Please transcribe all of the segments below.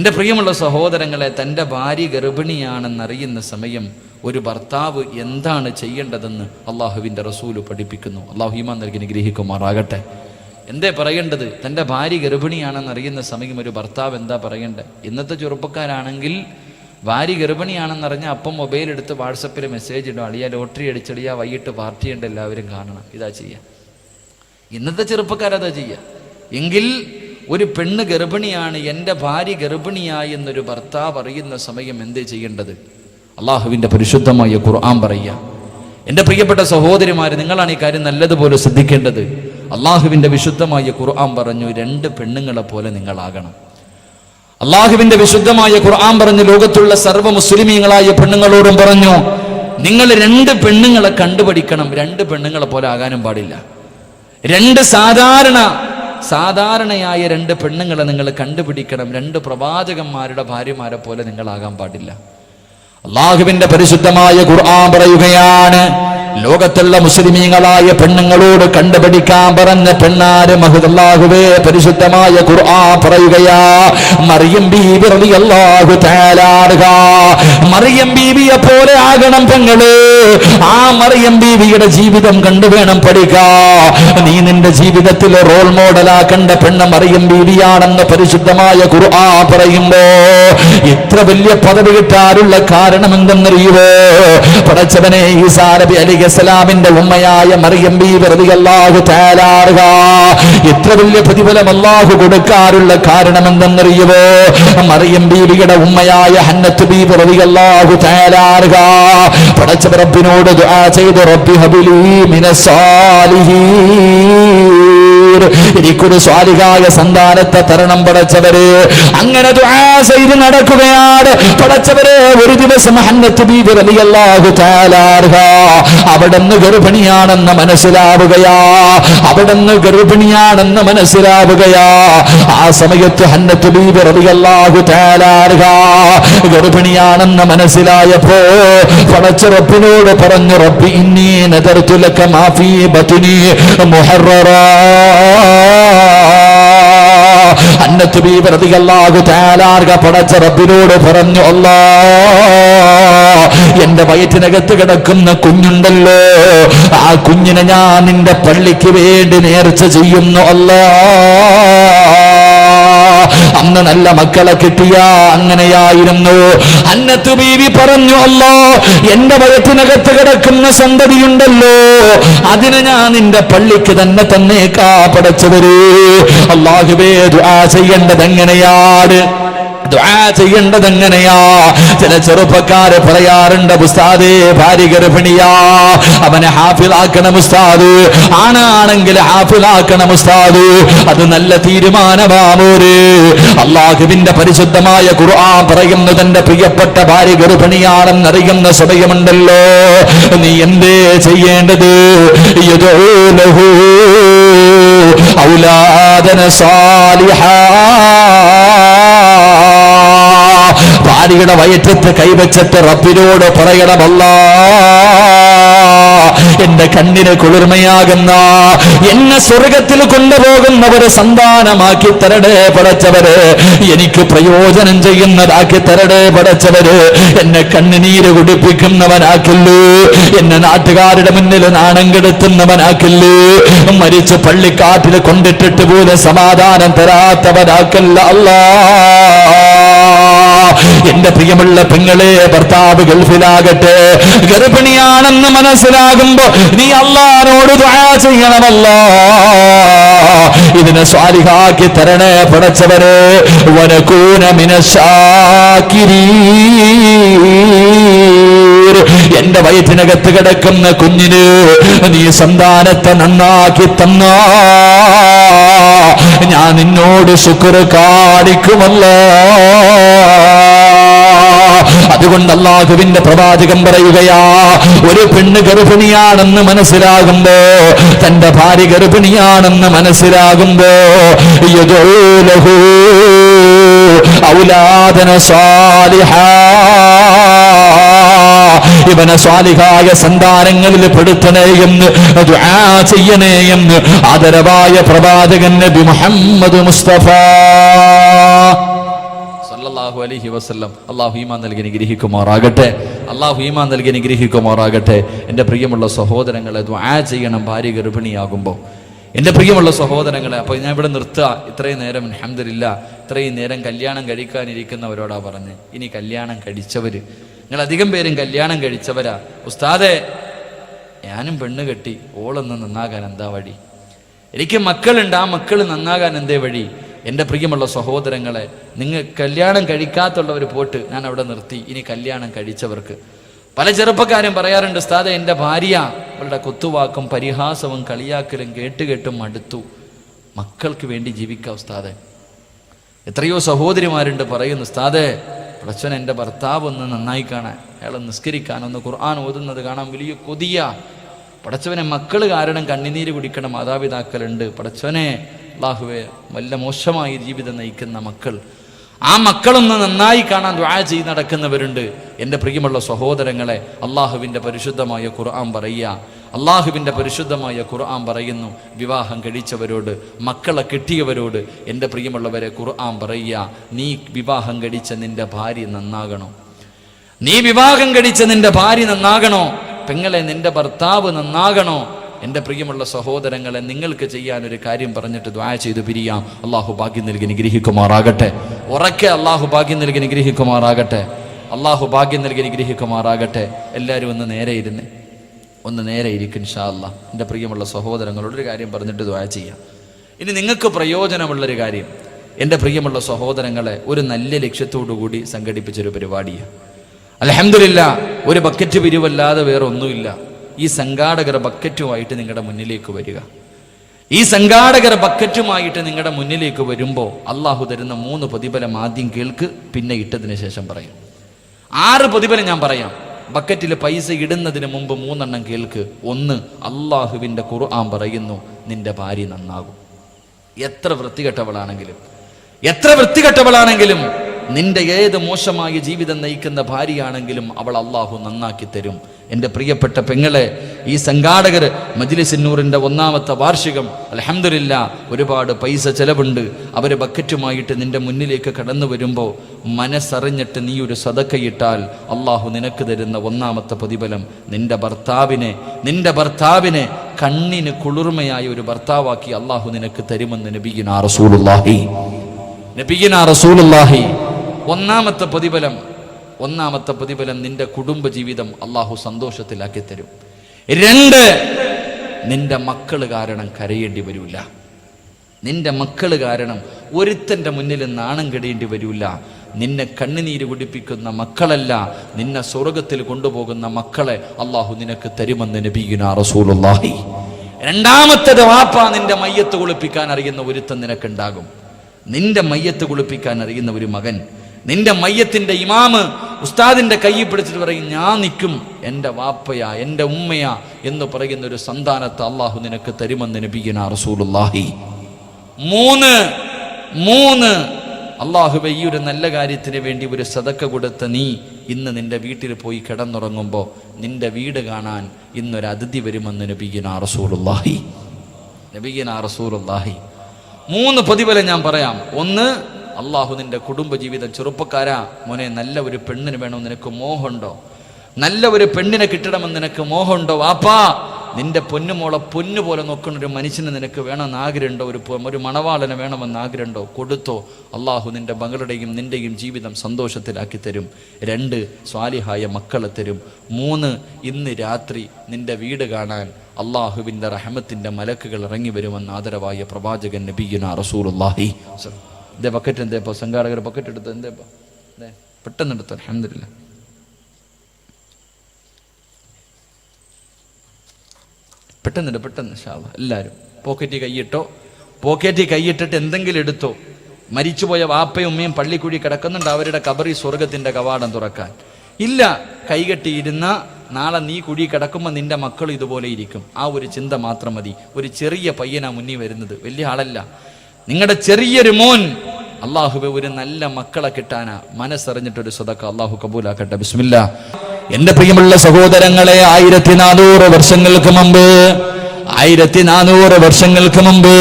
എന്റെ പ്രിയമുള്ള സഹോദരങ്ങളെ തന്റെ ഭാര്യ ഗർഭിണിയാണെന്നറിയുന്ന സമയം ഒരു ഭർത്താവ് എന്താണ് ചെയ്യേണ്ടതെന്ന് അള്ളാഹുവിന്റെ റസൂൽ പഠിപ്പിക്കുന്നു. അള്ളാഹു ഈമാൻ നൽകി ഗ്രഹിക്കുമാറാകട്ടെ എന്തേ പറയേണ്ടത്? തന്റെ ഭാര്യ ഗർഭിണിയാണെന്നറിയുന്ന സമയം ഒരു ഭർത്താവ് എന്താ പറയേണ്ടത്? ഇന്നത്തെ ചെറുപ്പക്കാരാണെങ്കിൽ ഭാര്യ ഗർഭിണിയാണെന്നറിഞ്ഞ അപ്പം മൊബൈൽ എടുത്ത് വാട്സപ്പിൽ മെസ്സേജ് ഇടും. അളിയ ലോട്ടറി അടിച്ചളിയ വൈകിട്ട് പാർട്ടി ഉണ്ട് എല്ലാവരും കാണണം. ഇതാ ചെയ്യുക ഇന്നത്തെ ചെറുപ്പക്കാരതാ ചെയ്യുക എങ്കിൽ ഒരു പെണ്ണ് ഗർഭിണിയാണ് എന്റെ ഭാര്യ ഗർഭിണിയായി എന്നൊരു ഭർത്താവ് അറിയുന്ന സമയം എന്ത് ചെയ്യേണ്ടത്? അള്ളാഹുവിന്റെ പരിശുദ്ധമായ ഖുർആൻ പറയുക. എന്റെ പ്രിയപ്പെട്ട സഹോദരിമാർ നിങ്ങളാണ് ഈ കാര്യം നല്ലതുപോലെ ശ്രദ്ധിക്കേണ്ടത്. അള്ളാഹുവിന്റെ വിശുദ്ധമായ ഖുർആൻ പറഞ്ഞു രണ്ട് പെണ്ണുങ്ങളെ പോലെ നിങ്ങളാകണം. അള്ളാഹുവിന്റെ വിശുദ്ധമായ ഖുർആൻ പറഞ്ഞു ലോകത്തുള്ള സർവ മുസ്ലിമീങ്ങളായ പെണ്ണുങ്ങളോടും പറഞ്ഞു നിങ്ങൾ രണ്ട് പെണ്ണുങ്ങളെ കണ്ടുപഠിക്കണം രണ്ട് പെണ്ണുങ്ങളെ പോലെ ആകാനും പാടില്ല. രണ്ട് സാധാരണ സാധാരണയായ രണ്ട് പെണ്ണുങ്ങളെ നിങ്ങൾ കണ്ടുപിടിക്കണം. രണ്ട് പ്രവാചകന്മാരുടെ ഭാര്യമാരെ പോലെ നിങ്ങളാകാൻ പാടില്ല. അള്ളാഹുവിന്റെ പരിശുദ്ധമായ ഖുർആൻ പറയുകയാണ് ലോകത്തുള്ള മുസ്ലിമീങ്ങളായ പെണ്ണുങ്ങളോട് കണ്ടുപിടിക്കാൻ പറഞ്ഞ പെണ്ണാര് മഹുദല്ലാഹുവേ പരിശുദ്ധമായ ഖുർആൻ പറയുകയാ മറിയം ബീബി റളിയല്ലാഹു തആല അൻഹാ. മറിയം ബീബിയെ പോലെ ആകണം പെങ്ങൾ. ആ മറിയം ബീവിയുടെ ജീവിതം കണ്ടു വേണം പഠിക്കാ. നീ നിന്റെ ജീവിതത്തിൽ റോൾ മോഡലാക്കേണ്ട പെണ്ണ് മറിയം ബീവിയാണെന്ന് പരിശുദ്ധമായ ഖുർആൻ പറയുമ്പോ എത്ര വലിയ പദവി കിട്ടാനുള്ള കാരണം എന്തെന്നറിയുവോ പടച്ചവനെ ഈസാ നബി അലിഖലാമിന്റെ ഉമ്മയായ മറിയം അൻഹാ. എത്ര വലിയ പ്രതിഫലം അള്ളാഹു കൊടുക്കാറുള്ള കാരണം എന്തെന്നറിയുവോ മറിയം ബീവിയുടെ ഉമ്മയായ ഹന്നത്ത് ബി റളിയല്ലാഹു തആല അൻഹാ. പടച്ച റബ്ബിനോട് ചെയ്തു റബ്ബി ഹബിലി മിനസ് എനിക്കൊരു സ്വാലിഹായ സന്താനത്തെ തരണം പടച്ചവര്. അങ്ങനെ ചെയ്ത് നടക്കുകയാണ്. പടച്ചവരെ ഒരു ദിവസം അവിടുന്ന് ഗർഭിണിയാണെന്ന് മനസ്സിലാവുകയാ. അവിടുന്ന് ഗർഭിണിയാണെന്ന് മനസ്സിലാവുകയാ. ആ സമയത്ത് ഹന്നത്ത് തആല അൻഹാ ഗർഭിണിയാണെന്ന് മനസ്സിലായപ്പോ പടച്ച റബ്ബിനോട് പറഞ്ഞു റബ്ബി ഇന്നീ നെതർത്തുലക്ക മാഫി മാ ഫീ പടച്ച റബ്ബിനോട് പറഞ്ഞു അല്ലാ എന്റെ വയറ്റിനകത്ത് കിടക്കുന്ന കുഞ്ഞുണ്ടല്ലോ. ആ കുഞ്ഞിനെ ഞാൻ നിന്റെ പള്ളിക്ക് വേണ്ടി നേർച്ച ചെയ്യുന്നു അല്ലാ. അന്ന് നല്ല മക്കളെ കിട്ടിയ അങ്ങനെയായിരുന്നു. അന്നത്ത് ബീവി പറഞ്ഞു അല്ലോ എന്റെ വയറ്റിനകത്ത് കിടക്കുന്ന സന്തതിയുണ്ടല്ലോ. അതിന് ഞാൻ നിന്റെ പള്ളിക്ക് തന്നെ തന്നെ പടച്ചവര്. അള്ളാഹുബേ ദുആ ചെയ്യേണ്ടത് എങ്ങനെയാണ് ചെയ്യേണ്ടത് എങ്ങനെയാ ചില ചെറുപ്പക്കാര് പറയാറുണ്ട് ഉസ്താദേ ഭാര്യ ഗർഭിണിയാ അവനെ ഹാഫിലാക്കണം ഉസ്താദ്. ആണാണെങ്കിൽ ഹാഫിലാക്കണം ഉസ്താദ്. അത് നല്ല തീരുമാനമാമോര് അള്ളാഹുവിന്റെ പരിശുദ്ധമായ ഖുർആൻ പറയുന്നു തന്റെ പ്രിയപ്പെട്ട ഭാര്യ ഗർഭിണിയാണെന്നറിയുന്ന സമയമുണ്ടല്ലോ. നീ എന്തേ ചെയ്യേണ്ടത്? ഔലാദന സാലിഹാ. ഭാര്യയുടെ വയറ്റത്ത് കൈവച്ചിട്ട് റബ്ബിനോട് പറയണമല്ല എന്റെ കണ്ണിന് കുളിർമയാകുന്ന എന്നെ സ്വർഗത്തിൽ കൊണ്ടുപോകുന്നവരെ സന്താനമാക്കി തരടേ പടച്ചവര് എനിക്ക് പ്രയോജനം ചെയ്യുന്നതാക്കി തരടേ പടച്ചവര് എന്നെ കണ്ണുനീര് കുടിപ്പിക്കുന്നവനാക്കില്ലേ എന്നെ നാട്ടുകാരുടെ മുന്നിൽ നാണം കെടുത്തുന്നവനാക്കില്ലേ മരിച്ചു പള്ളിക്കാട്ടിൽ കൊണ്ടിട്ടിട്ട് പോലും സമാധാനം തരാത്തവനാക്കല്ല അല്ലാ. എന്റെ പ്രിയമുള്ള പെങ്ങളെ ഭർത്താവ് ഗൾഫിലാകട്ടെ. ഗർഭിണിയാണെന്ന് മനസ്സിലാകുമ്പോ നീ അള്ളാനോട് ചെയ്യണമല്ലോ. ഇതിനെ സ്വാലിഹാക്കി തരണേ പടച്ചവരെ. വനക്കൂന മിനശാക്കിരീ എന്റെ വയറ്റിനകത്ത് കിടക്കുന്ന കുഞ്ഞിന് നീ സന്താനത്തെ നന്നാക്കി തന്ന. ഞാൻ നിന്നോട് ശുക്ർ കാണിക്കുമല്ലോ. അതുകൊണ്ട് അള്ളാഹുവിന്റെ പ്രവാചകൻ പറയുകയാ ഒരു പെണ്ണ് ഗർഭിണിയാണെന്ന് മനസ്സിലാകുമ്പോ തന്റെ ഭാര്യ ഗർഭിണിയാണെന്ന് മനസ്സിലാകുമ്പോ ഔലാദന ഇവനെ സ്വാലിഹായ സന്താനങ്ങളിൽ പെടുത്തണേ എന്ന് ചെയ്യണേ എന്ന് ആദരവായ പ്രവാചകൻ നബി മുഹമ്മദ് മുസ്തഫ സല്ലല്ലാഹു അലഹി വസല്ലം അള്ളാഹു ഈമാൻ നൽകി അനുഗ്രഹിക്കുമാറാകട്ടെ. അള്ളാഹു ഈമാൻ നൽകി അനുഗ്രഹിക്കുമാറാകട്ടെ. എന്റെ പ്രിയമുള്ള സഹോദരങ്ങളെ ദ്വാ ചെയ്യണം ഭാര്യ ഗർഭിണിയാകുമ്പോൾ എന്റെ പ്രിയമുള്ള സഹോദരങ്ങളെ അപ്പോൾ ഞാൻ ഇവിടെ നിർത്തുക ഇത്രയും നേരം അഹമ്മദില്ല ഇത്രയും നേരം കല്യാണം കഴിക്കാനിരിക്കുന്നവരോടാ പറഞ്ഞ്. ഇനി കല്യാണം കഴിച്ചവർ നിങ്ങൾ അധികം പേരും കല്യാണം കഴിച്ചവരാ. ഉസ്താദെ ഞാനും പെണ്ണ് കെട്ടി ഓളൊന്ന് നന്നാകാൻ എന്താ വഴി? എനിക്ക് മക്കളുണ്ട് ആ മക്കൾ നന്നാകാൻ എന്തേ വഴി? എന്റെ പ്രിയമുള്ള സഹോദരങ്ങളെ നിങ്ങൾ കല്യാണം കഴിക്കാത്തുള്ളവർ പോട്ട് ഞാൻ അവിടെ നിർത്തി. ഇനി കല്യാണം കഴിച്ചവർക്ക്. പല ചെറുപ്പക്കാരും പറയാറുണ്ട് സ്ഥാത എന്റെ ഭാര്യ അവളുടെ കൊത്തുവാക്കും പരിഹാസവും കളിയാക്കലും കേട്ടുകേട്ടും മടുത്തു. മക്കൾക്ക് വേണ്ടി ജീവിക്കാം ഉസ്താദെ. എത്രയോ സഹോദരിമാരുണ്ട് പറയുന്നു ഉസ്താദെ പടച്ചവൻ എന്റെ ഭർത്താവ് ഒന്ന് നന്നായി കാണാൻ അയാളെ നിസ്കരിക്കാൻ ഒന്ന് ഖുർആൻ ഓതുന്നത് കാണാൻ വലിയ കൊതിയ. പടച്ചവനെ മക്കൾ കാരണം കണ്ണിനീര് കുടിക്കണം മാതാപിതാക്കളുണ്ട്. പടച്ചവനെ അള്ളാഹുവെ വല്ല മോശമായ ജീവിതം നയിക്കുന്ന മക്കൾ. ആ മക്കളൊന്ന് നന്നായി കാണാൻ ദ്വാ ചെയ്ത് നടക്കുന്നവരുണ്ട്. എന്റെ പ്രിയമുള്ള സഹോദരങ്ങളെ അള്ളാഹുവിന്റെ പരിശുദ്ധമായ ഖുർആൻ പറയുക. അള്ളാഹുവിന്റെ പരിശുദ്ധമായ ഖുർആൻ പറയുന്നു വിവാഹം കഴിച്ചവരോട് മക്കളെ കിട്ടിയവരോട് എന്റെ പ്രിയമുള്ളവരെ ഖുർആൻ പറയുക. നീ വിവാഹം കഴിച്ച നിന്റെ ഭാര്യ നന്നാകണോ? നീ വിവാഹം കഴിച്ച നിന്റെ ഭാര്യ നന്നാകണോ? പെങ്ങളെ നിന്റെ ഭർത്താവ് നന്നാകണോ? എന്റെ പ്രിയമുള്ള സഹോദരങ്ങളെ നിങ്ങൾക്ക് ചെയ്യാൻ ഒരു കാര്യം പറഞ്ഞിട്ട് ദ്വായ ചെയ്ത് പിരിയാം. അള്ളാഹു ഭാഗ്യം നൽകി നിഗ്രഹിക്കുമാറാകട്ടെ ഉറക്കെ അള്ളാഹു ഭാഗ്യം നൽകി നിഗ്രഹിക്കുമാറാകട്ടെ അള്ളാഹു ഭാഗ്യം നൽകി നിഗ്രഹിക്കുമാറാകട്ടെ എല്ലാവരും ഒന്ന് നേരെ ഇരുന്ന് ഒന്ന് നേരെ ഇരിക്കും ഷാ അല്ല എന്റെ പ്രിയമുള്ള സഹോദരങ്ങളോട് ഒരു കാര്യം പറഞ്ഞിട്ട് ദ്വായ ചെയ്യാം. ഇനി നിങ്ങൾക്ക് പ്രയോജനമുള്ളൊരു കാര്യം. എന്റെ പ്രിയമുള്ള സഹോദരങ്ങളെ ഒരു നല്ല ലക്ഷ്യത്തോടു കൂടി സംഘടിപ്പിച്ചൊരു പരിപാടിയാണ് അലഹമില്ല ഒരു ബക്കറ്റ് പിരിവല്ലാതെ വേറെ ഒന്നുമില്ല ഈ സംഘാടകർ ബക്കറ്റുമായിട്ട് നിങ്ങളുടെ മുന്നിലേക്ക് വരിക. ഈ സംഘാടകർ ബക്കറ്റുമായിട്ട് നിങ്ങളുടെ മുന്നിലേക്ക് വരുമ്പോൾ അള്ളാഹു തരുന്ന മൂന്ന് പ്രതിഫലം ആദ്യം കേൾക്ക് പിന്നെ ഇട്ടതിന് ശേഷം പറയും. ആറ് പ്രതിഫലം ഞാൻ പറയാം. ബക്കറ്റിൽ പൈസ ഇടുന്നതിന് മുമ്പ് മൂന്നെണ്ണം കേൾക്ക്. ഒന്ന് അള്ളാഹുവിന്റെ ഖുർആൻ പറയുന്നു നിന്റെ ഭാര്യ നന്നാകും. എത്ര വൃത്തികെട്ടവളാണെങ്കിലും എത്ര വൃത്തികെട്ടവളാണെങ്കിലും നിന്റെ ഏത് മോശമായ ജീവിതം നയിക്കുന്ന ഭാര്യയാണെങ്കിലും അവൾ അള്ളാഹു നന്നാക്കി തരും. എന്റെ പ്രിയപ്പെട്ട പെങ്ങളെ ഈ സംഘാടകർ മജ്ലിസിന്നൂറിന്റെ ഒന്നാമത്തെ വാർഷികം അലഹമില്ല ഒരുപാട് പൈസ ചെലവുണ്ട്. അവർ ബക്കറ്റുമായിട്ട് നിന്റെ മുന്നിലേക്ക് കടന്നു വരുമ്പോൾ മനസ്സറിഞ്ഞിട്ട് നീ ഒരു സതക്കയിട്ടാൽ അള്ളാഹു നിനക്ക് തരുന്ന ഒന്നാമത്തെ പ്രതിഫലം നിന്റെ ഭർത്താവിനെ നിന്റെ ഭർത്താവിനെ കണ്ണിന് കുളിർമയായ ഒരു ഭർത്താവാക്കി അള്ളാഹു നിനക്ക് തരുമെന്ന് നബീന റസൂലുള്ളാഹി. നബീന റസൂലുള്ളാഹി. ഒന്നാമത്തെ പ്രതിഫലം ഒന്നാമത്തെ പ്രതിഫലം നിന്റെ കുടുംബ ജീവിതം അള്ളാഹു സന്തോഷത്തിലാക്കി തരും. രണ്ട് നിന്റെ മക്കൾ കാരണം കരയേണ്ടി വരില്ല നിന്റെ മക്കൾ കാരണം ഒരുത്തന്റെ മുന്നിൽ നാണം കെടേണ്ടി വരില്ല നിന്നെ കണ്ണുനീര് കുടിപ്പിക്കുന്ന മക്കളല്ല നിന്നെ സ്വർഗത്തിൽ കൊണ്ടുപോകുന്ന മക്കളെ അള്ളാഹു നിനക്ക് തരുമെന്ന് നബീന റസൂലുള്ളാഹി. രണ്ടാമത്തെ വാപ്പ നിന്റെ മയ്യത്ത് കുളിപ്പിക്കാൻ അറിയുന്ന ഒരുത്തൻ നിനക്കുണ്ടാകും. നിന്റെ മയ്യത്ത് കുളിപ്പിക്കാൻ അറിയുന്ന ഒരു മകൻ നിന്റെ മയ്യത്തിന്റെ ഇമാമ് ഉസ്താദിന്റെ കൈ പിടിച്ചിട്ട് പറയും ഞാൻ നിൽക്കും. എന്റെ വാപ്പയാ എന്റെ ഉമ്മയാ എന്ന് പറയുന്ന ഒരു സന്താനത്തെ അള്ളാഹു നിനക്ക് തരുമെന്ന് നബിയന റസൂലുള്ളാഹി. മൂന്ന് മൂന്ന്. അള്ളാഹുബെ ഈ ഒരു നല്ല കാര്യത്തിന് വേണ്ടി ഒരു സതക്ക കൊടുത്ത നീ ഇന്ന് നിന്റെ വീട്ടിൽ പോയി കിടന്നുറങ്ങുമ്പോൾ നിന്റെ വീട് കാണാൻ ഇന്നൊരു അതിഥി വരുമെന്ന് നബിയന റസൂലുള്ളാഹി. നബിയന റസൂലുള്ളാഹി. മൂന്ന് പ്രതിഫലം ഞാൻ പറയാം. ഒന്ന് അള്ളാഹു നിന്റെ കുടുംബജീവിതം ചെറുപ്പക്കാരാ. മോനെ നല്ല ഒരു പെണ്ണിന് വേണമെന്ന് നിനക്ക് മോഹമുണ്ടോ? നല്ല ഒരു പെണ്ണിനെ കിട്ടണമെന്ന് നിനക്ക് മോഹമുണ്ടോ? വാപ്പാ നിന്റെ പൊന്നുമോളെ പൊന്നു പോലെ നോക്കുന്ന ഒരു മനുഷ്യന് നിനക്ക് വേണമെന്ന് ആഗ്രഹമുണ്ടോ? ഒരു ഒരു മണവാളനെ വേണമെന്ന് ആഗ്രഹമുണ്ടോ? കൊടുത്തോ. അള്ളാഹു നിന്റെ മകളുടെയും നിന്റെയും ജീവിതം സന്തോഷത്തിലാക്കി തരും. രണ്ട് സ്വാലിഹായ മക്കളെ തരും. മൂന്ന് ഇന്ന് രാത്രി നിന്റെ വീട് കാണാൻ അള്ളാഹുവിന്റെ റഹമത്തിന്റെ മലക്കുകൾ ഇറങ്ങി വരുമെന്ന് ആദരവായ പ്രവാചകൻ നബീന റസൂലുള്ളാഹി. ഇതേ ബക്കറ്റ് എന്തേപ്പോ സംഘാടകർ ബക്കറ്റ് എടുത്ത് എന്തേപ്പോ ദേ, പെട്ടെന്ന് എടുത്തു അലഹമില്ല പെട്ടെന്നുണ്ട് പെട്ടെന്ന് ഷാള എല്ലാവരും പോക്കറ്റിൽ കൈയിട്ടോ പോക്കറ്റിൽ കൈയിട്ടിട്ട് എന്തെങ്കിലും എടുത്തോ? മരിച്ചുപോയ വാപ്പയും ഉമ്മയും പള്ളിക്കുഴി കിടക്കുന്നുണ്ട് അവരുടെ കബറി സ്വർഗത്തിന്റെ കവാടം തുറക്കാൻ. ഇല്ല കൈകെട്ടിയിരുന്ന നാളെ നീ കുഴി കിടക്കുമ്പോൾ നിന്റെ മക്കൾ ഇതുപോലെ ഇരിക്കും. ആ ഒരു ചിന്ത മാത്രം മതി. ഒരു ചെറിയ പയ്യനാ മുന്നിൽ വരുന്നത്. വലിയ ആളല്ല. നിങ്ങളുടെ ചെറിയൊരു മോൻ. അള്ളാഹുബെ ഒരു നല്ല മക്കളെ കിട്ടാനാ മനസ്സറിഞ്ഞിട്ടൊരു സ്വതക്ക അള്ളാഹു കബൂലാക്കട്ടെ. ബിസ്മില്ല. എന്റെ പ്രിയമുള്ള സഹോദരങ്ങളെ ആയിരത്തി നാനൂറ് വർഷങ്ങൾക്ക് മുമ്പ് ആയിരത്തി നാനൂറ് വർഷങ്ങൾക്ക് മുമ്പ്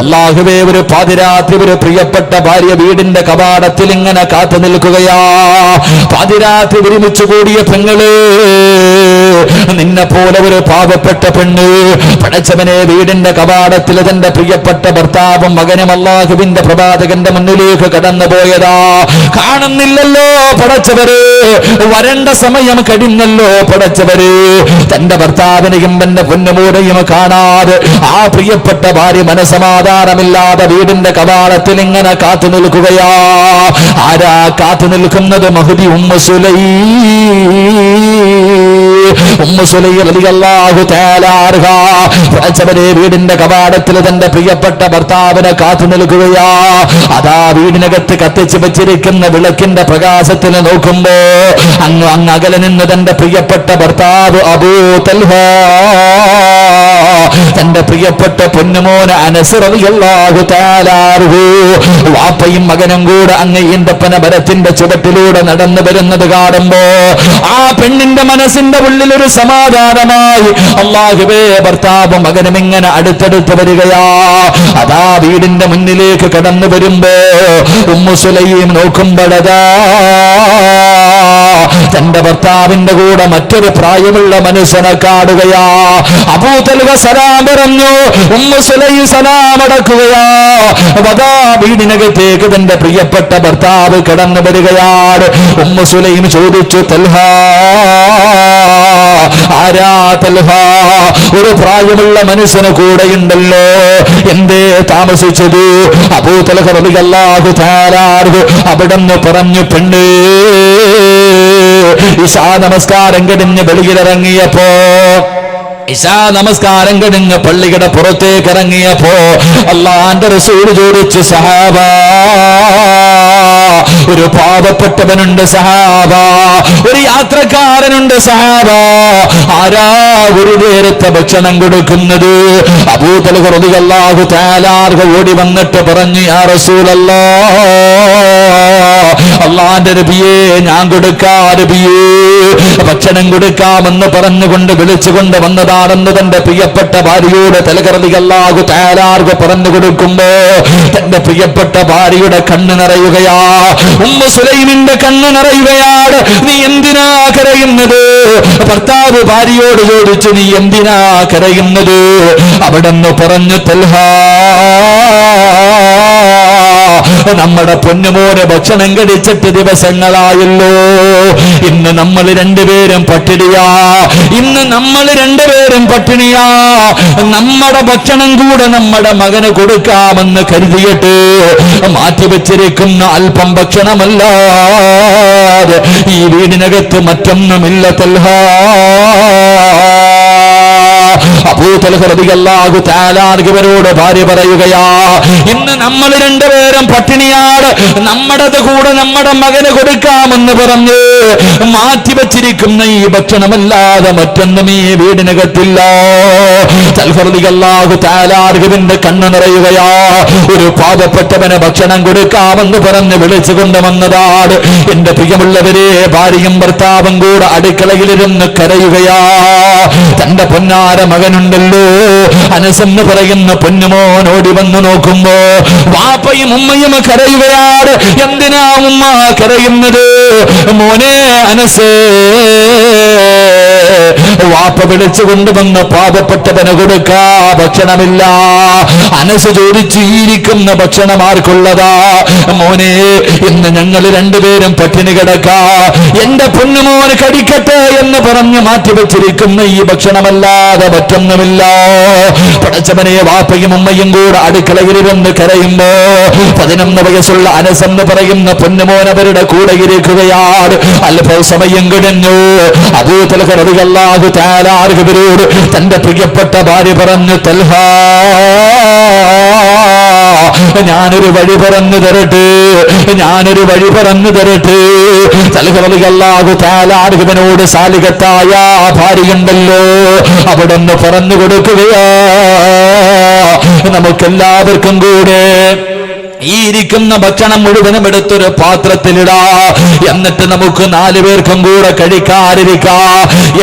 അള്ളാഹുവേ ഒരു പാതിരാത്രി ഒരു പ്രിയപ്പെട്ട ഭാര്യ വീടിന്റെ കവാടത്തിൽ ഇങ്ങനെ കാത്തു നിൽക്കുകയാ. പാതിരാത്രി ഒരുമിച്ച് കൂടിയ പെങ്ങൾ നിന്നെ പോലെ ഒരു പാവപ്പെട്ട പെണ്ണ് പടച്ചവനെ വീടിന്റെ കവാടത്തിൽ തന്റെ പ്രിയപ്പെട്ട ഭർത്താവും മകനും അള്ളാഹുവിന്റെ പ്രഭാതകന്റെ മുന്നിലേക്ക് കടന്നു പോയതാ. കാണുന്നില്ലല്ലോ പടച്ചവര് വരണ്ട സമയം കഴിഞ്ഞല്ലോ പടച്ചവര്. തന്റെ ഭർത്താവിനെയും തന്റെ പൊന്നുമൂടെയും കാണാതെ ആ പ്രിയപ്പെട്ട ഭാര്യ മനസമാധാനമില്ലാതെ വീടിന്റെ കവാടത്തിൽ ഇങ്ങനെ കാത്തു നിൽക്കുകയാ. ആരാ കാത്തു നിൽക്കുന്നത് മഹുദി ഉമ്മസുലൈ പടച്ചവരെ വീടിന്റെ കവാടത്തിൽ തന്റെ പ്രിയപ്പെട്ട ഭർത്താവിനെ കാത്തു നിൽക്കുകയാ. അതാ വീടിനകത്ത് കത്തിച്ചു വെച്ചിരിക്കുന്ന വിളക്കിന്റെ പ്രകാശത്തിന് നോക്കുമ്പോ അങ്ങ് അങ്ങ് അകലെ നിന്ന് തന്റെ പ്രിയപ്പെട്ട ഭർത്താവ് അബൂ തൽഹ. തന്റെ പ്രിയപ്പെട്ട പൊന്നുമോന് അനസറിയല്ലാഹു വാപ്പയും മകനും കൂടെ അങ്ങ് ഈന്തപ്പന മരത്തിന്റെ ചുവട്ടിലൂടെ നടന്നു വരുന്നത് കാണുമ്പോ ആ പെണ്ണിന്റെ മനസ്സിന്റെ ഉള്ളിൽ ഒരു സമാധാനമായി. അള്ളാഹുവേ ഭർത്താവ് മകനും ഇങ്ങനെ അടുത്തടുത്ത് വരികയാ. അതാ വീടിന്റെ മുന്നിലേക്ക് കടന്നു വരുമ്പോ ഉമ്മുസുലയും നോക്കുമ്പോഴതാ. തന്റെ ഭർത്താവിന്റെ കൂടെ മറ്റൊരു പ്രായമുള്ള മനുഷ്യനെ കാണുകയാ. അബൂതലുക സലാം പറഞ്ഞു. ഉമ്മുസുലൈ സുലൈം അടക്കുകയാ. വതാ വീടിനകത്തേക്ക് തന്റെ പ്രിയപ്പെട്ട ഭർത്താവ് കടന്നു വരികയാണ്. ഉമ്മ സുലൈം ചോദിച്ചു തൽഹ ഒരു പ്രായമുള്ള മനുഷ്യന് കൂടെ ഉണ്ടല്ലോ എന്തേ താമസിച്ചത്? അബൂതലഹു റളിയല്ലാഹു തആല അവിടെന്ന് പറഞ്ഞു പെണ്ണേ ഇഷാ നമസ്കാരം കഴിഞ്ഞ് വെളിയിലിറങ്ങിയപ്പോ ഇഷാ നമസ്കാരം കഴിഞ്ഞ് പള്ളിയുടെ പുറത്തേക്ക് ഇറങ്ങിയപ്പോ അള്ളാന്റെ റസൂൽ ചോദിച്ചു സഹാബ ഒരു പാപപ്പെട്ടവനുണ്ട് സഹാബ. ഒരു യാത്രക്കാരനുണ്ട് സഹാബ. ആരാ ഒരു നേരത്തെ ഭക്ഷണം കൊടുക്കുന്നത്? അബൂതൽ അള്ളാഹു താലാർഹ ഓടി വന്നിട്ട് പറഞ്ഞു ആ റസൂലല്ല അള്ളാന്റെ നബിയേ ഞാൻ കൊടുക്കാ നബിയേ. ഭക്ഷണം കൊടുക്കാമെന്ന് പറഞ്ഞുകൊണ്ട് വിളിച്ചുകൊണ്ട് വന്നതാണെന്ന് തന്റെ പ്രിയപ്പെട്ട ഭാര്യയോട് തലകറതി തയ്യാറാർക്ക് പറഞ്ഞു കൊടുക്കുമ്പോ തന്റെ പ്രിയപ്പെട്ട ഭാര്യയുടെ കണ്ണ് നിറയുകയാ. ഉമ്മ സുലൈമിന്റെ കണ്ണ് നിറയുകയാണ്. നീ എന്തിനാ കരയുന്നത്? ഭർത്താവ് ഭാര്യയോട് ചോദിച്ചു നീ എന്തിനാ കരയുന്നത്? അവിടെന്ന് പറഞ്ഞു തൽഹാ നമ്മുടെ പൊന്നുമോനെ ഭക്ഷണം കഴിച്ചിട്ട് ദിവസങ്ങളായല്ലോ. ഇന്ന് നമ്മൾ രണ്ടുപേരും പട്ടിണിയാ. ഇന്ന് നമ്മൾ രണ്ടുപേരും പട്ടിണിയാ. നമ്മുടെ ഭക്ഷണം കൂടെ നമ്മുടെ മകന് കൊടുക്കാമെന്ന് കരുതിയിട്ട് മാറ്റിവെച്ചിരിക്കുന്ന അല്പം ഭക്ഷണമല്ല. ഈ വീടിനകത്ത് മറ്റൊന്നുമില്ല തൽഹ. ോട് ഭാര്യ പറയുകയാ ഇന്ന് നമ്മൾ രണ്ടുപേരും പട്ടിണിയാണ്. നമ്മുടേത് കൂടെ നമ്മുടെ മകന് കൊടുക്കാമെന്ന് പറഞ്ഞ് മാറ്റിവെച്ചിരിക്കുന്ന ഈ ഭക്ഷണമല്ലാതെ മറ്റൊന്നും ഈ വീടിനകത്തില്ല. തൽഹർദികല്ലാഹു താലാർഗവിന്റെ കണ്ണ് നിറയുകയാ. ഒരു പാപപ്പെട്ടവന് ഭക്ഷണം കൊടുക്കാമെന്ന് പറഞ്ഞ് വിളിച്ചു കൊണ്ടുവന്നതാണ് എന്റെ പ്രിയമുള്ളവരെ ഭാര്യയും ഭർത്താവും കൂടെ അടുക്കളയിലിരുന്ന് കരയുകയാ. തന്റെ പൊന്നാര മകനുണ്ടല്ലോ. അനസെന്ന് പറയുന്ന പൊന്നുമോൻ ഓടി വന്നു നോക്കുമ്പോ വാപ്പയും ഉമ്മയും കരയുകയാണ്. എന്തിനാ ഉമ്മ കരയുന്നത്? മോനെ അനസേ. വാപ്പ വിളിച്ചു കൊണ്ടുവന്ന് പാപപ്പെട്ടവന് കൊടുക്കാ ഭക്ഷണമില്ല. അനസ് ചോദിച്ചു ഇരിക്കുന്ന ഭക്ഷണം ആർക്കുള്ളതാ? മോനെ ഇന്ന് ഞങ്ങൾ രണ്ടുപേരും പട്ടിണി കിടക്കാ. എന്റെ പൊന്നുമോന് കടിക്കട്ടെ എന്ന് പറഞ്ഞ് മാറ്റിവെച്ചിരിക്കുന്ന ഈ ഭക്ഷണമല്ലാതെ മറ്റൊന്നുമില്ല. പടച്ചവനെ വാപ്പയും ഉമ്മയും കൂടെ അടുക്കളയിൽ വന്ന് കരയുമ്പോ പതിനൊന്ന് വയസ്സുള്ള അനസെന്ന് പറയുന്ന പൊന്നുമോൻ അവരുടെ കൂടെ ഇരിക്കുകയാണ്. അല്പ സമയം കഴിഞ്ഞു അബൂതലഹു താലാർഹവരോട് തന്റെ പ്രിയപ്പെട്ട ഭാര്യ പറഞ്ഞു ഞാനൊരു വഴി പറഞ്ഞു തരട്ടെ ഞാനൊരു വഴി പറഞ്ഞു തരട്ടെ. തലഹു താലാർഹവനോട് സാലികത്തായ ഭാര്യയുണ്ടല്ലോ അവിടെ നിന്ന് പറഞ്ഞു കൊടുക്കുകയാ നമുക്കെല്ലാവർക്കും കൂടെ ഈ ഇരിക്കുന്ന ഭക്ഷണം മുഴുവനും എടുത്തൊരു പാത്രത്തിലിടാ. എന്നിട്ട് നമുക്ക് നാലു പേർക്കും കൂടെ കഴിക്കാതിരിക്കാ.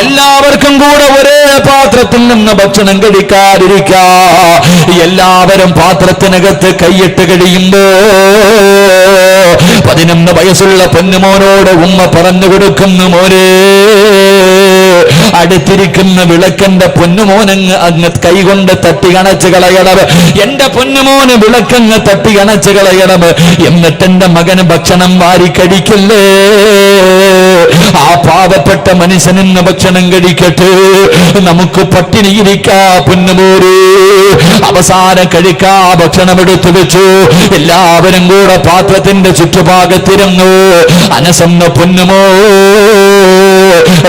എല്ലാവർക്കും കൂടെ ഒരേ പാത്രത്തിൽ നിന്ന് ഭക്ഷണം കഴിക്കാതിരിക്കാ. എല്ലാവരും പാത്രത്തിനകത്ത് കൈയിട്ട് കഴിയുമ്പോ പതിനൊന്ന് വയസ്സുള്ള പൊന്നുമോനോട് ഉമ്മ പറഞ്ഞു കൊടുക്കുന്നു മോനെ. അടുത്തിരിക്കുന്ന വിളക്കന്റെ പൊന്നുമോനങ്ങ് അങ്ങ് കൈകൊണ്ട് തട്ടി കണച്ച് കളയണവ് എന്റെ പൊന്നുമോന് വിളക്കങ്ങ് തട്ടി കണച്ച് കളയണവ് എന്നിട്ട് എന്റെ മകന് ഭക്ഷണം വാരി കഴിക്കല്ലേ? ആ പാവപ്പെട്ട മനുഷ്യനിന്ന് ഭക്ഷണം കഴിക്കട്ടെ. നമുക്ക് പട്ടിണിയിരിക്കാ പൊന്നുമോര് അവസാനം കഴിക്കാ ഭക്ഷണം എടുത്തു വെച്ചു. എല്ലാവരും കൂടെ പാത്രത്തിന്റെ ചുറ്റുഭാഗത്തിരുന്നു. അനസന്ന പൊന്നുമോ?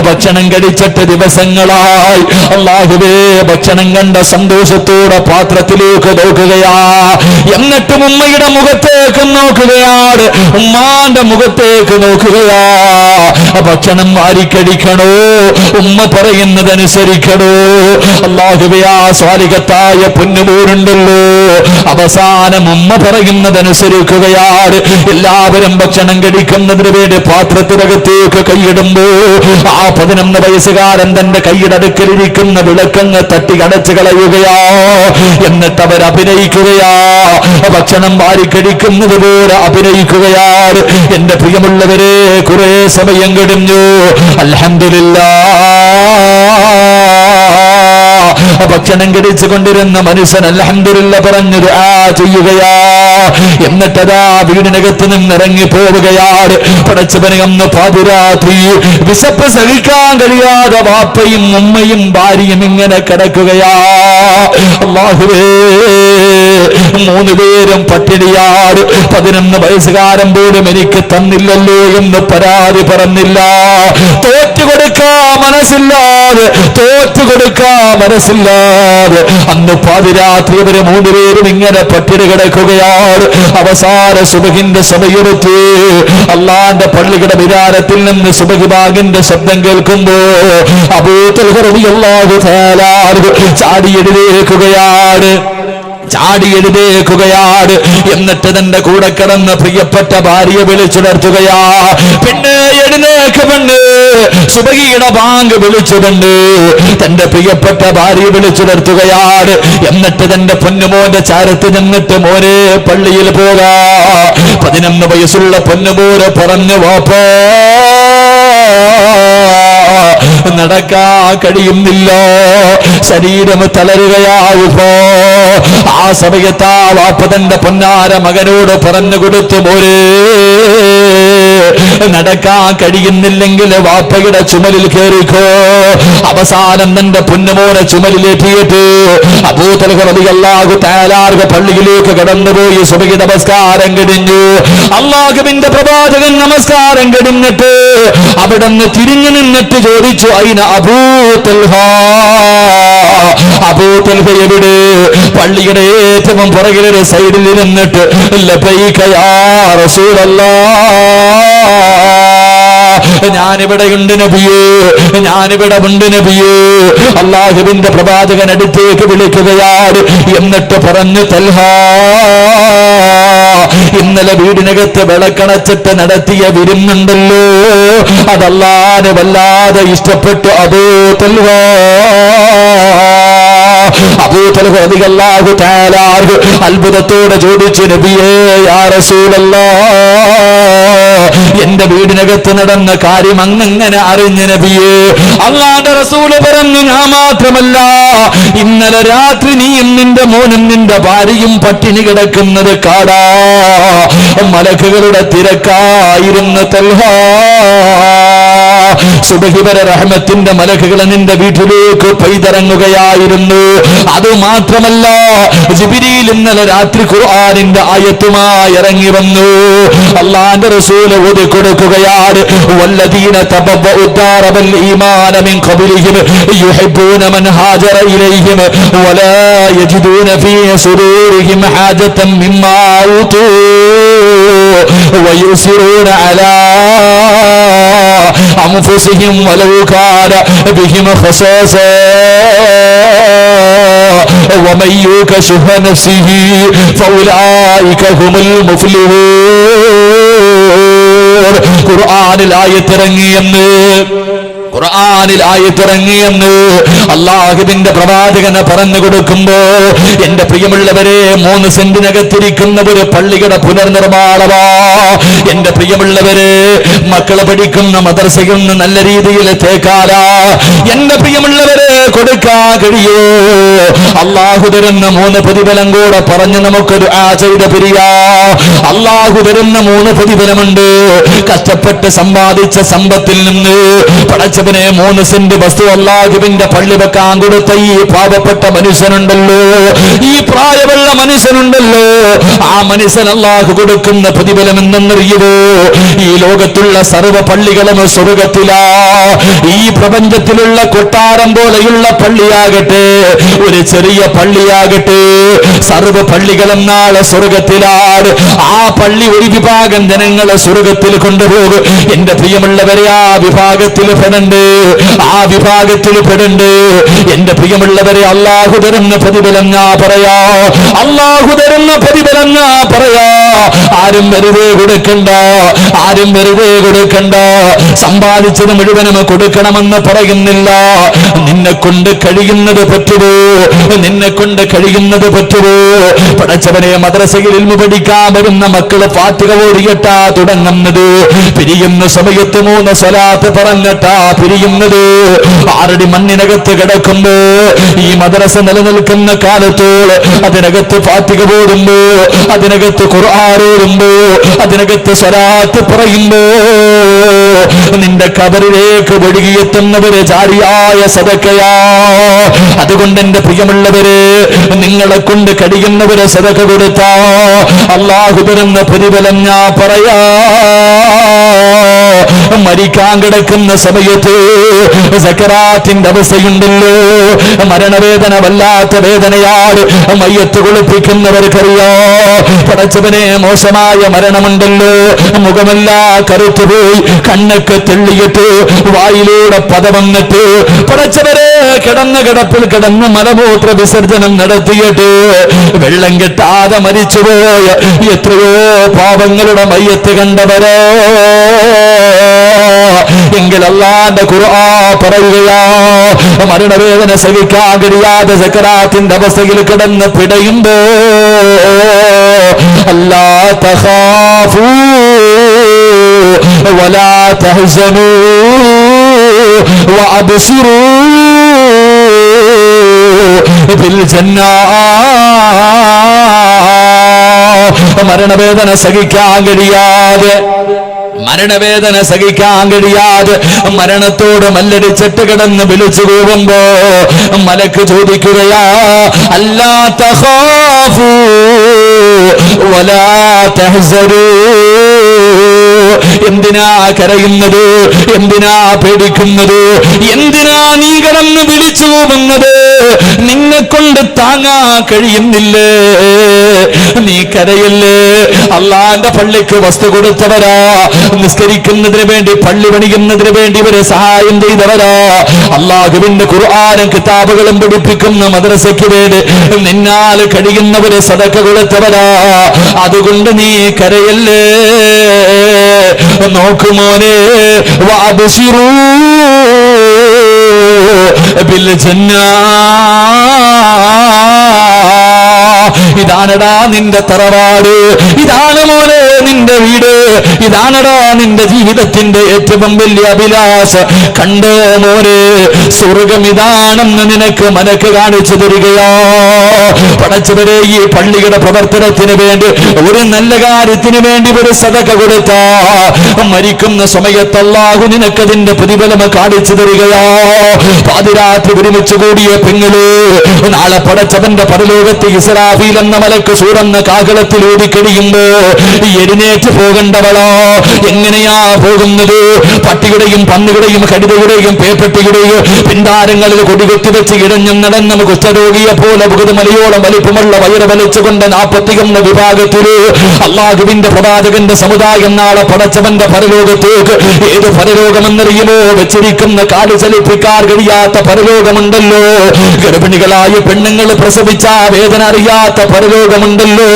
ഭക്ഷണം കഴിച്ചിട്ട് ദിവസങ്ങളായി അള്ളാഹുവേ ഭക്ഷണം കണ്ട സന്തോഷത്തോടെ പാത്രത്തിലേക്ക് നോക്കുകയാ. എന്നിട്ടും ഉമ്മയുടെ മുഖത്തേക്ക് നോക്കുകയാണ്. ഉമ്മാന്റെ മുഖത്തേക്ക് നോക്കുകയാ. ഭക്ഷണം കഴിക്കണോ ഉമ്മ പറയുന്നതനുസരിക്കണോ? സ്വാലികത്തായ പൊന്നുപോരുണ്ടല്ലോ. അവസാനം ഉമ്മ പറയുന്നതനുസരിക്കുകയാണ്. എല്ലാവരും ഭക്ഷണം കഴിക്കുന്നതിന് വേണ്ടി പാത്രത്തിനകത്തേക്ക് കൈയിടുമ്പോ ആ പതിനൊന്ന് വയസ്സുകാരൻ തന്റെ കൈയിടടുക്കലിരിക്കുന്ന വിളക്കങ്ങ് തട്ടി അടച്ചു കളയുകയാ. എന്നിട്ട് അവർ അഭിനയിക്കുകയാ. ഭക്ഷണം വാരിക്കടിക്കുന്നത് പോലെ അഭിനയിക്കുകയാണ്. എന്റെ പ്രിയമുള്ളവരെ കുറെ സമയം കഴിഞ്ഞു. അൽഹംദുലില്ലാ. ഭക്ഷണം കഴിച്ചു കൊണ്ടിരുന്ന മനുഷ്യൻ അൽഹംദുലില്ല പറഞ്ഞത് ആ ചെയ്യുകയാ. എന്നിട്ടതാ വീടിനകത്ത് നിന്ന് ഇറങ്ങി പോവുകയാണ് പടച്ചവനെ അന്ന് പാതിരാത്രി വിശപ്പ് സഹിക്കാൻ കഴിയാതെ വാപ്പയും ഉമ്മയും ഭാര്യയും ഇങ്ങനെ കിടക്കുകയാ. അല്ലാഹുവേ. മൂന്ന് പേരും പട്ടിണിയാട് പതിനൊന്ന് വയസ്സുകാരൻ പോലും എനിക്ക് തന്നില്ലല്ലോ എന്ന് പരാതി പറഞ്ഞില്ല. തോറ്റു കൊടുക്കാ മനസ്സില്ലാതെ തോറ്റു കൊടുക്കാ മനസ്സില്ലാതെ. അന്ന് പാതിരാത്രി ഇവർ മൂന്നുപേരും ഇങ്ങനെ പട്ടിണി കിടക്കുകയാണ്. അവസാന സുബഹിന്റെ സമയത്ത് അള്ളാന്റെ പള്ളിയുടെ വിരാരത്തിൽ നിന്ന് സുബഹി ബാഗിന്റെ ശബ്ദം കേൾക്കുമ്പോ അബൂത്തൽ അള്ളാഹു ചാടി എഴുതേക്കുകയാണ്. എന്നിട്ട് തന്റെ കൂടെ കിടന്ന പ്രിയപ്പെട്ട ഭാര്യയെ വിളിച്ചുണർത്തുകയാ. പിന്നെ എഴുന്നേക്ക് പെണ്ണ്. സുബഹിയുടെ ബാങ്ക് വിളിച്ചുകൊണ്ട് തന്റെ പ്രിയപ്പെട്ട ഭാര്യ വിളിച്ചുണർത്തുകയാണ്. എന്നിട്ട് തന്റെ പൊന്നുമോന്റെ ചാരത്ത് നിന്നിട്ട് മോനെ പള്ളിയിൽ പോകാ. പതിനൊന്ന് വയസ്സുള്ള പൊന്നുമോനെ പറഞ്ഞു വാപ്പോ നടക്കാ കഴിയുന്നില്ല. ശരീരം തളരുകയാവുമ്പോ ആ സമയത്ത് ആ വാപ്പതന്റെ പൊന്നാര മകനോട് പറഞ്ഞു കൊടുത്തു മോരേ നടക്കാൻ കഴിയുന്നില്ലെങ്കിൽ വാപ്പയുടെ ചുമലിൽ കയറിക്കോ. അവസാനം തന്റെ പൊന്നുമോനെ ചുമലിലേറ്റിയിട്ട് അബൂതലഹു താലാർഗ പള്ളിയിലേക്ക് കടന്നുപോയി സുബഹി നമസ്കാരം കിടിഞ്ഞു അള്ളാഹുവിന്റെ പ്രവാചകൻ നമസ്കാരം കിടിഞ്ഞിട്ട് അവിടെ നിന്ന് തിരിഞ്ഞു നിന്നിട്ട് ചോദിച്ചു അയിന അബൂതൽഹ എവിടെ? പള്ളിയുടെ ഏറ്റവും പുറകിലൊരു സൈഡിൽ ഇരുന്നിട്ട് ലബൈകയാ റസൂലല്ലാ. ഞാനിവിടെയുണ്ട് നബിയേ ഞാനിവിടെ ഉണ്ട് നബിയേ. അള്ളാഹുവിന്റെ പ്രവാചകൻ അടുത്തേക്ക് വിളിക്കുകയാണ്. എന്നിട്ട് പറഞ്ഞു തൽഹ ഇന്നലെ വീടിനകത്ത് വിളക്കണച്ചിട്ട് നടത്തിയ വിരുന്നുണ്ടല്ലോ. അതല്ലാതെ വല്ലാതെ ഇഷ്ടപ്പെട്ടു. അതോ താലാർഹു അത്ഭുതത്തോടെ ചോദിച്ചു നബിയേ എന്റെ വീടിനകത്ത് നടന്ന കാര്യം അങ്ങനെ അറിഞ്ഞ നബിയേ? അള്ളാന്റെ റസൂൽ പറഞ്ഞു ഞാൻ മാത്രമല്ല ഇന്നലെ രാത്രി നീയും നിന്റെ മോനും നിന്റെ ഭാര്യയും പട്ടിണി കിടക്കുന്നത് കാടാ മലക്കുകളുടെ തിരക്കായിരുന്നു തൽഹാ. സുബഹിവര റഹ്മത്തിന്റെ മലക്കുകൾ നിന്റെ വീട്ടിലേക്ക് പെയ്തിറങ്ങുകയായിരുന്നു. അത് മാത്രമല്ല ജിബിരിയിൽ ഇന്നലെ രാത്രി ഖുർആാനിന്റെ ആയത്തുമായി ഇറങ്ങി വന്നു. അള്ളാന്റെ റസൂൽ ഓതി കൊടുക്കുകയാണ് വല്ലദീന തബവ്വഉ ദാറവൽ ഈമാന മിൻ ഖബലിഹിം യുഹിബ്ബൂന മൻ ഹാജറ ഇലൈഹിം വലാ യജിദൂന ഫീ സുദൂരിഹിം ഹാജതൻ മിമ്മാ ഊതൂ വയുസിറൂന അലാ أنفسهم ولو كان بهم خصاصة ومن يوق شح نفسه فأولئك هم المفلحون ഖുർആനിൽ ആയത്തിറങ്ങിയെന്ന് ഖുർആനിൽ ആയത്തിറങ്ങിയെന്ന് അള്ളാഹുവിന്റെ പ്രവാചകനെ പറഞ്ഞു കൊടുക്കുമ്പോ എന്റെ പ്രിയമുള്ളവരെ മൂന്ന് സെന്റിനകത്തിരിക്കുന്ന ഒരു പള്ളിയുടെ പുനർനിർമ്മാണമാ. എന്റെ പ്രിയമുള്ളവരെ മക്കളെ പഠിക്കുന്ന മദർസയിൽ നിന്ന് നല്ല രീതിയിൽ തേക്കാലാ. എന്റെ പ്രിയമുള്ളവരെ കൊടുക്കാൻ കഴിയോ. അള്ളാഹു തരുന്ന മൂന്ന് പ്രതിഫലം കൂടെ പറഞ്ഞ് നമുക്കൊരു ആചയുടെ പിരിയാ. അള്ളാഹു തരുന്ന മൂന്ന് പ്രതിഫലമുണ്ട്. കഷ്ടപ്പെട്ട് സമ്പാദിച്ച സമ്പത്തിൽ നിന്ന് പടച്ചവനെ മൂന്ന് സെന്റ് വസ്തു അള്ളാഹുവിന്റെ പള്ളി വെക്കാൻ കൊടുത്ത ഈ പാവപ്പെട്ട മനുഷ്യനുണ്ടല്ലോ. ഈ പ്രായമുള്ള മനുഷ്യനുണ്ടല്ലോ. ആ മനുഷ്യൻ അള്ളാഹു കൊടുക്കുന്ന പ്രതിഫലം എന്തെന്നറിയുമോ ഈ ലോകത്തുള്ള സർവ പള്ളികളും സ്വർഗത്തിലാ. ഈ പ്രപഞ്ചത്തിലുള്ള കൊട്ടാരം പോലെയുള്ള പള്ളിയാകട്ടെ ഒരു ചെറിയ പള്ളിയാകട്ടെ സർവ പള്ളികളും നാളെ സ്വർഗത്തിലാണ്. ആ പള്ളി ഒരു വിഭാഗം ജനങ്ങളെ സ്വർഗത്തിൽ കൊണ്ടുപോകും. എന്റെ പ്രിയമുള്ളവരെ ആ വിഭാഗത്തിൽ പെടണ്ട്. ആ വിഭാഗത്തിൽ പെടണ്ട്. എന്റെ പ്രിയമുള്ളവരെ അള്ളാഹു തരുന്ന പ്രതിഫലം ഞാൻ പറയാ. അള്ളാഹു തരുന്ന പ്രതിഫലം ഞാൻ പറയാ. ആരും വെറുതെ കൊടുക്കണ്ട. ആരും വെറുതെ കൊടുക്കണ്ട. സമ്പാദിച്ചത് മുഴുവനും കൊടുക്കണമെന്ന് പറയുന്നില്ല. നിന്നെ കൊണ്ട് കഴിയുന്നത് പറ്റുമോ നിന്നെ കൊണ്ട് കഴിയുന്നത് പറ്റുമോ പഠിച്ചവനെ മദ്രസയിൽ ഇൽമു പഠിക്കാൻ വരുന്ന മക്കൾ പാട്ടുകൾ ഓടിയട്ടാ തുടങ്ങുന്നത്. പിരിയുന്ന സമയത്ത് മൂന്ന് സ്വലാത്ത് പറഞ്ഞിട്ടാ പിരിയുന്നത്. ആറടി മണ്ണിനകത്ത് കിടക്കുമ്പോ ഈ മദ്രസ നിലനിൽക്കുന്ന കാലത്തോട് അതിനകത്ത് ഫാത്തിക പോടുമ്പോ അതിനകത്ത് കുറാറോടുമ്പോ അതിനകത്ത് സ്വലാത്ത് പറയുമ്പോ നിന്റെ കബറിലേക്ക് ഒഴുകിയെത്തുന്നവര് ജാരിയായ സതക്കയാ അതുകൊണ്ട് എന്റെ പ്രിയമുള്ളവര് നിങ്ങളെ കൊണ്ട് കഴിയുന്നവര് സതക കൊടുത്താ. അള്ളാഹു തരുന്ന പ്രതിഫലം ഞാൻ പറയാ. മരിക്കാൻ കിടക്കുന്ന സമയത്ത് സക്കറാത്തിന്റെ അവസ്ഥയുണ്ടല്ലോ. മരണവേദന വല്ലാത്ത വേദനയാണ് മയ്യത്ത് കുളിപ്പിക്കുന്നവർക്കറിയോ. പടച്ചവനെ മോശമായ മരണമുണ്ടല്ലോ. മുഖമെല്ലാ കറുത്തുപോയി കണ്ണൊക്കെ തെള്ളിയിട്ട് വായിലൂടെ പത വന്നിട്ട് പടച്ചവരെ കിടന്ന കിടപ്പിൽ കിടന്ന് മലമൂത്ര വിസർജനം നടത്തിയിട്ട് വെള്ളം കെട്ടാതെ മരിച്ചുപോയ എത്രയോ പാപങ്ങളുടെ മയ്യത്ത് കണ്ടവരോ. എങ്കിൽ അള്ളാന്റെ ഖുർആ പറയുകയാ മരണവേദന സഹിക്കാൻ കഴിയാതെ സക്കറാത്തിന്റെ അവസ്ഥയിൽ കിടന്ന് പിടയുമ്പോ അല്ലാ തഖാഫൂ ولا تحزنوا وأبشروا بالجنة മരണവേദന സഹിക്കാൻ കഴിയാതെ മരണവേദന സഹിക്കാൻ കഴിയാതെ മരണത്തോട് മല്ലടിച്ചിട്ട് കിടന്ന് വിളിച്ചു പോകുമ്പോ മലക്ക് ചോദിക്കുകയാ അല്ലാത്ത വലാ തഹ്സനൂ എന്തിനാ കരയുന്നത്? എന്തിനാ പേടിക്കുന്നത്? എന്തിനാ നീ കടന്ന് വിളിച്ചു പോകുന്നത് നിന്നെ കൊണ്ട് താങ്ങാ കഴിയുന്നില്ലേ. നീ കരയല്ലേ? അള്ളാന്റെ പള്ളിക്ക് വസ്തു കൊടുത്തവരാ. നിസ്കരിക്കുന്നതിന് വേണ്ടി പള്ളി പണിയുന്നതിന് വേണ്ടി ഇവരെ സഹായം ചെയ്തവരാ. അള്ളാഹുവിന്റെ ഖുർആാനും കിതാബുകളും പഠിപ്പിക്കുന്ന മദ്രസയ്ക്ക് വേണ്ടി നിന്നാൽ കഴിയുന്നവരെ സദക്ക കൊടുത്തവരാ. അതുകൊണ്ട് നീ കരയല്ലേ? നോക്കുമോനെ വാബിറൂ ബിൽ ജന്നാ. ഇതാണടാ നിന്റെ തറവാട്. ഇതാണ് മോനെ നിന്റെ വീട്. ഇതാണടാ നിന്റെ ജീവിതത്തിന്റെ ഏറ്റവും വലിയ അഭിലാഷ. കണ്ടോ മോനെ സ്വർഗം ഇതാണെന്ന് നിനക്ക് മനക്ക് കാണിച്ചു തരികയോ. പടച്ചവരെ ഈ പള്ളിയുടെ പ്രവർത്തനത്തിന് വേണ്ടി ഒരു നല്ല കാര്യത്തിന് വേണ്ടി ഒരു സതക കൊടുത്ത. മരിക്കുന്ന സമയത്തല്ലാഹു നിനക്കതിന്റെ പ്രതിഫലം കാണിച്ചു തരികയോ. പാതിരാത്രി ഒരുമിച്ച് കൂടിയ പെങ്ങൾ നാളെ പടച്ചവന്റെ പരലോകത്ത് ഇസ്രാഫിൽ ഇസ്രാഫീൽ എന്ന മലക്ക് സൂറന്ന കാകളത്തിൽ ഓടിക്കഴിയുമ്പോ എഴുന്നേറ്റ് പോകേണ്ടവളോ. എങ്ങനെയാ പോകുന്നത്? പട്ടിയുടെയും പന്നുകളുടെയും കടിതയുടെയും പേപ്പട്ടിയുടെയും പിന്താരങ്ങളിൽ കൊടികെട്ടി വെച്ച് ഇടഞ്ഞും നടന്നും കുഷ്ഠരോഗിയെ പോലെ മലയോളം വലിപ്പമുള്ള വയറ് വലിച്ചുകൊണ്ട് നാപ്പത്തിയൊന്ന് വിഭാഗത്തിൽ അള്ളാഹുവിന്റെ പ്രവാചകന്റെ സമുദായം നാളെ പടച്ചവന്റെ പരലോകത്തേക്ക് ഏത് പരലോകമെന്നറിയുമോ? വെച്ചിരിക്കുന്ന കാട് ചലിപ്പിക്കാൻ കഴിയാത്ത പരലോകമുണ്ടല്ലോ. ഗർഭിണികളായ പെണ്ണുങ്ങൾ പ്രസവിച്ച വേദന അറിയാത്ത പരലോകമുണ്ടല്ലോ.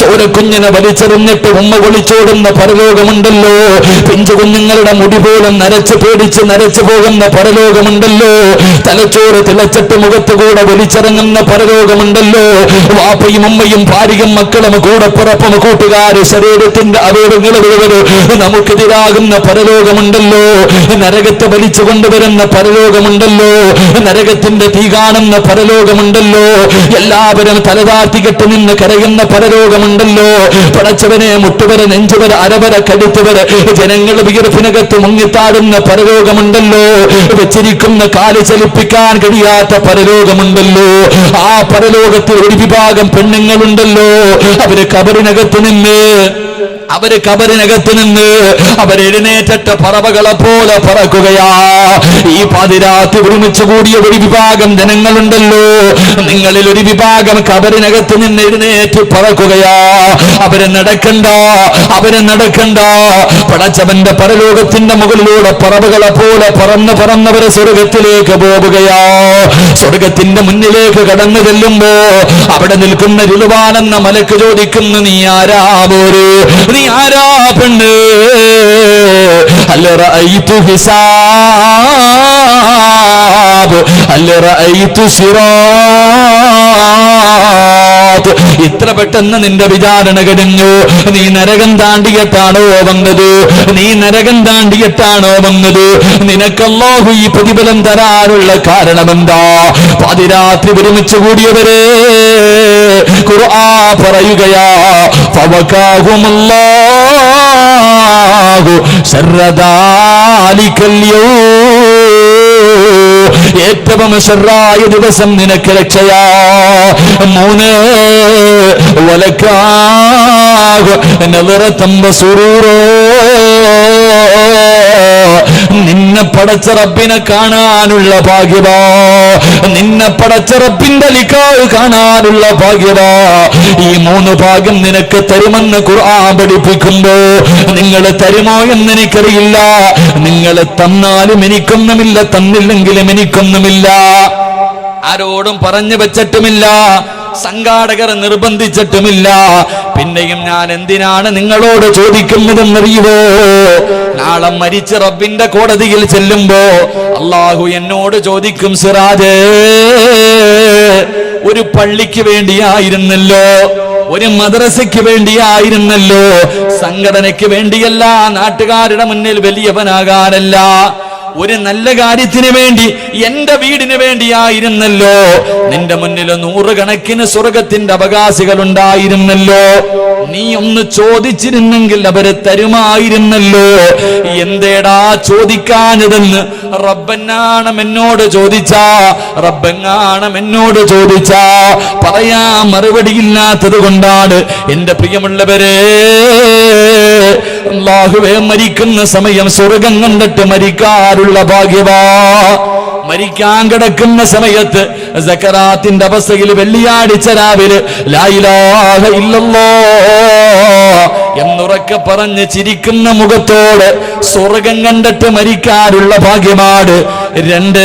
ചോരക്കുഞ്ഞിനെ വലിച്ചെറിഞ്ഞിട്ട് ഉമ്മ വിളിച്ചോടുന്ന പരലോകമുണ്ടല്ലോ. പിഞ്ചു കുഞ്ഞുങ്ങളുടെ മുടി പോലും നരച്ച് പേടിച്ച് നരച്ചു പോകുന്ന പരലോകമുണ്ടല്ലോ. തലച്ചോറ് തിളച്ചിട്ട് മുഖത്ത് കൂടെ വലിച്ചിറങ്ങുന്ന പരലോകമുണ്ടല്ലോ. വാപ്പയും ഉമ്മയും ഭാര്യയും മക്കളും കൂടെ പുറപ്പും കൂട്ടുകാര് ശരീരത്തിന്റെ അവയവങ്ങൾ നമുക്ക് നമുക്കെതിരാകുന്ന പരലോകമുണ്ടല്ലോ. നരകത്തെ വലിച്ചു കൊണ്ടുവരുന്ന പരലോകമുണ്ടല്ലോ. നരകത്തിന്റെ തീ കാണുന്ന പരലോകമുണ്ടല്ലോ. എല്ലാവരും തലതാഴ്ത്തി കെട്ടി നിന്ന് കരയുന്ന പരലോകമുണ്ടല്ലോ പടച്ചവനെ മുട്ടുവരെ നെഞ്ചുവരെ അരവരെ കടുത്തുവരെ ജനങ്ങൾ വിയർപ്പിനകത്ത് മുങ്ങിത്താടുന്ന പരലോകമുണ്ടല്ലോ വെച്ചിരിക്കുന്ന കാൽ ചലിപ്പിക്കാൻ കഴിയാത്ത പരലോകമുണ്ടല്ലോ ആ പരലോകത്തിൽ ഒരു വിഭാഗം പെണ്ണുങ്ങളുണ്ടല്ലോ. അവർ കബറിനകത്ത് നിന്ന് അവർ കബറിനകത്ത് നിന്ന് അവരെഴുന്നേറ്റിട്ട് പറവകളെ പോലെ പറക്കുകയാ. ഈ പാതിരാത്ത് ഒരുമിച്ച് കൂടിയ ഒരു വിഭാഗം ജനങ്ങളുണ്ടല്ലോ. നിങ്ങളിൽ ഒരു വിഭാഗം കബറിനകത്ത് നിന്ന് എഴുന്നേറ്റ് പറക്കുകയാ. അവരെ നടക്കണ്ട അവരെ നടക്കണ്ട. പടച്ചവന്റെ പരലോകത്തിന്റെ മുകളിലൂടെ പറവകളെ പോലെ പറന്ന് പറന്നവരെ സ്വർഗത്തിലേക്ക് പോവുകയാ. സ്വർഗത്തിന്റെ മുന്നിലേക്ക് കടന്നു ചെല്ലുമ്പോ അവിടെ നിൽക്കുന്ന രുളുവാനെന്ന മലക്ക് ചോദിക്കുന്നു നീ ആരാ പോര് നീ ആരാ പെണ്ണ് അല്ല റഅയ്തു ഹിസാബ് അല്ലറ റഅയ്തു സിറാത്ത് ഇത്ര പെട്ടെന്ന് നിന്റെ വിചാരണ കഴിഞ്ഞു നീ നരകം താണ്ടിയിട്ടാണോ വന്നത്? നീ നരകം താണ്ടിയിട്ടാണോ വന്നത്? നിനക്കല്ലാഹു ഈ പ്രതിഫലം തരാനുള്ള കാരണമെന്താ? പാതിരാത്രി ഒരുമിച്ച് കൂടിയവരെ ഖുർആ പറയുകയാ ഏറ്റവും ശരായ ദിവസം നിനക്ക് രക്ഷയാ. മൂന്ന് വലക്കാകും എന്നെ വെറുത്തമ്പ സുറൂറോ. നിന്നെ പടച്ച റബ്ബിനെ കാണാനുള്ള ഭാഗ്യവാ നിന്നെ പടച്ച റബ്ബിന്റെ ലിക്കാവ് കാണാനുള്ള ഭാഗ്യവാ ഈ മൂന്ന് ഭാഗ്യം നിനക്ക് തരുമെന്ന് ഖുർആൻ പഠിപ്പിക്കുമ്പോ നിങ്ങൾ തരുമോ എന്ന് എനിക്കറിയില്ല. നിങ്ങൾ തന്നാലും എനിക്കൊന്നുമില്ല തന്നില്ലെങ്കിലും എനിക്കൊന്നുമില്ല. ആരോടും പറഞ്ഞു വെച്ചിട്ടുമില്ല സംഘാടകർ നിർബന്ധിച്ചിട്ടുമില്ല. പിന്നെയും ഞാൻ എന്തിനാണ് നിങ്ങളോട് ചോദിക്കുന്നതെന്നറിയുവോ? നാളെ മരിച്ച റബ്ബിന്റെ കോടതിയിൽ ചെല്ലുമ്പോ അള്ളാഹു എന്നോട് ചോദിക്കും സിറാജ് ഒരു പള്ളിക്ക് വേണ്ടിയായിരുന്നല്ലോ ഒരു മദ്രസയ്ക്ക് വേണ്ടിയായിരുന്നല്ലോ സംഘടനയ്ക്ക് വേണ്ടിയല്ല നാട്ടുകാരുടെ മുന്നിൽ വലിയവനാകാനല്ല ഒരു നല്ല കാര്യത്തിന് വേണ്ടി എന്റെ വീടിന് വേണ്ടിയായിരുന്നല്ലോ. നിന്റെ മുന്നിൽ നൂറുകണക്കിന് സ്വർഗത്തിന്റെ അവകാശികൾ ഉണ്ടായിരുന്നല്ലോ നീ ഒന്ന് ചോദിച്ചിരുന്നെങ്കിൽ അവർ തരുമായിരുന്നല്ലോ. എന്തേടാ ചോദിക്കാഞ്ഞതെന്ന്? റബ്ബനാണം എന്നോട് ചോദിച്ചാ റബ്ബങ്ങാണം എന്നോട് ചോദിച്ചാ. പറയാ മറുപടി ഇല്ലാത്തത് കൊണ്ടാണ് എന്റെ പ്രിയമുള്ളവരെ അള്ളാഹുവേ മരിക്കുന്ന സമയം സ്വർഗം കണ്ടിട്ട് മരിക്കാറുള്ള ഭാഗ്യവാ. മരിക്കാൻ കിടക്കുന്ന സമയത്ത് സക്കറാത്തിന്റെ അവസ്ഥയിൽ വെള്ളിയാഴ്ച രാവിലെ ലായിലാഹ ഇല്ലല്ലോ എന്നുറക്കെ പറഞ്ഞ് ചിരിക്കുന്ന മുഖത്തോട് സ്വർഗം കണ്ടിട്ട് മരിക്കാറുള്ള ഭാഗ്യമാട് രണ്ട്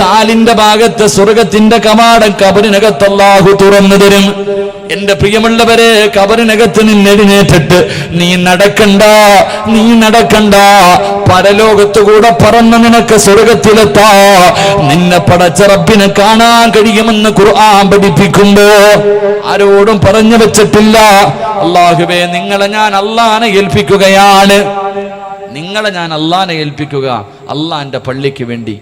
കാലിന്റെ ഭാഗത്ത് സ്വർഗത്തിന്റെ കമാടം കബറിനകത്ത് അല്ലാഹു തുറന്നു തരും. എന്റെ പ്രിയമുള്ളവരെ കബറിനകത്ത് നിന്നെഴുന്നേറ്റിട്ട് നീ നടക്കണ്ട നീ നടക്കണ്ട പരലോകത്തു കൂടെ പറന്ന് നിനക്ക് സ്വർഗത്തിലെത്താ. നിന്നെ പടച്ച റബ്ബിനെ കാണാൻ കഴിയുമെന്ന് ഖുർആൻ പഠിപ്പിക്കുമ്പോ ആരോടും പറഞ്ഞു വെച്ചിട്ടില്ല. അള്ളാഹുബേ നിങ്ങളെ ഞാൻ അള്ളാനെ ഏൽപ്പിക്കുകയാണ്. നിങ്ങളെ ഞാൻ അള്ളാനെ ഏൽപ്പിക്കുക അള്ളാന്റെ പള്ളിക്ക് വേണ്ടി.